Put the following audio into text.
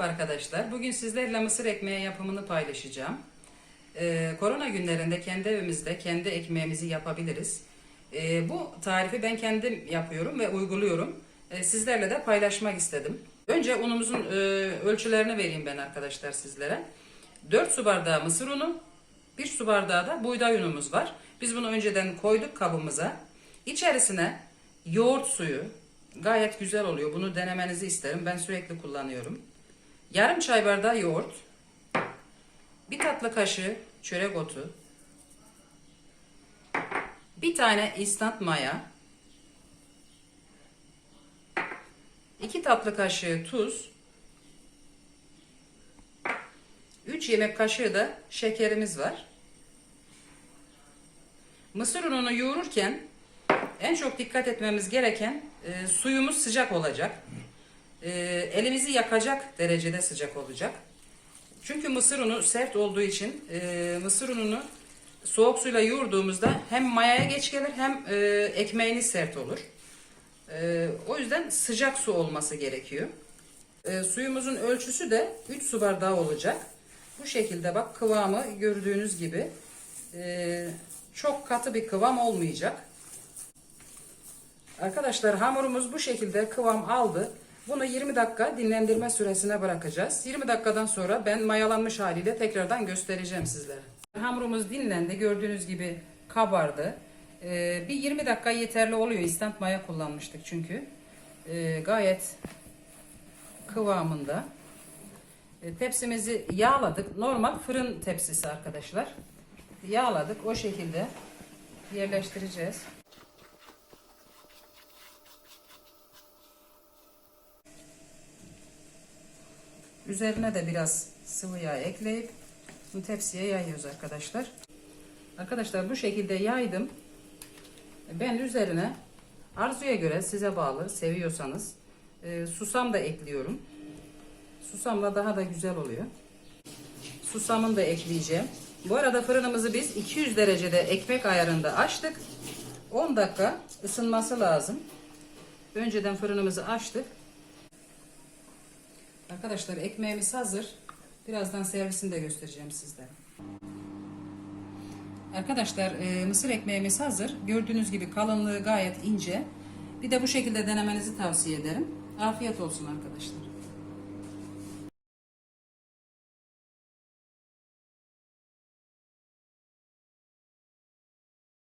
arkadaşlar. Bugün sizlerle mısır ekmeği yapımını paylaşacağım. Ee, korona günlerinde kendi evimizde kendi ekmeğimizi yapabiliriz. Ee, bu tarifi ben kendim yapıyorum ve uyguluyorum. Ee, sizlerle de paylaşmak istedim. Önce unumuzun e, ölçülerini vereyim ben arkadaşlar sizlere. 4 su bardağı mısır unu, 1 su bardağı da buğday unumuz var. Biz bunu önceden koyduk kabımıza. İçerisine yoğurt suyu, gayet güzel oluyor. Bunu denemenizi isterim. Ben sürekli kullanıyorum. Yarım çay bardağı yoğurt, bir tatlı kaşığı çörek otu, bir tane instant maya, iki tatlı kaşığı tuz, 3 yemek kaşığı da şekerimiz var. Mısır ununu yoğururken en çok dikkat etmemiz gereken e, suyumuz sıcak olacak. E, elimizi yakacak derecede sıcak olacak. Çünkü mısır unu sert olduğu için e, mısır ununu soğuk suyla yoğurduğumuzda hem mayaya geç gelir hem e, ekmeğiniz sert olur. E, o yüzden sıcak su olması gerekiyor. E, suyumuzun ölçüsü de 3 su bardağı olacak. Bu şekilde bak kıvamı gördüğünüz gibi e, çok katı bir kıvam olmayacak. Arkadaşlar hamurumuz bu şekilde kıvam aldı. Bunu 20 dakika dinlendirme süresine bırakacağız. 20 dakikadan sonra ben mayalanmış haliyle tekrardan göstereceğim sizlere. Hamurumuz dinlendi. Gördüğünüz gibi kabardı. Ee, bir 20 dakika yeterli oluyor. İnstant maya kullanmıştık çünkü. Ee, gayet kıvamında. E, tepsimizi yağladık. Normal fırın tepsisi arkadaşlar. Yağladık. O şekilde yerleştireceğiz. Üzerine de biraz sıvı yağ ekleyip bu tepsiye yayıyoruz arkadaşlar. Arkadaşlar bu şekilde yaydım. Ben üzerine arzuya göre size bağlı seviyorsanız e, susam da ekliyorum. Susamla daha da güzel oluyor. Susamını da ekleyeceğim. Bu arada fırınımızı biz 200 derecede ekmek ayarında açtık. 10 dakika ısınması lazım. Önceden fırınımızı açtık. Arkadaşlar ekmeğimiz hazır. Birazdan servisini de göstereceğim sizlere. Arkadaşlar e, mısır ekmeğimiz hazır. Gördüğünüz gibi kalınlığı gayet ince. Bir de bu şekilde denemenizi tavsiye ederim. Afiyet olsun arkadaşlar.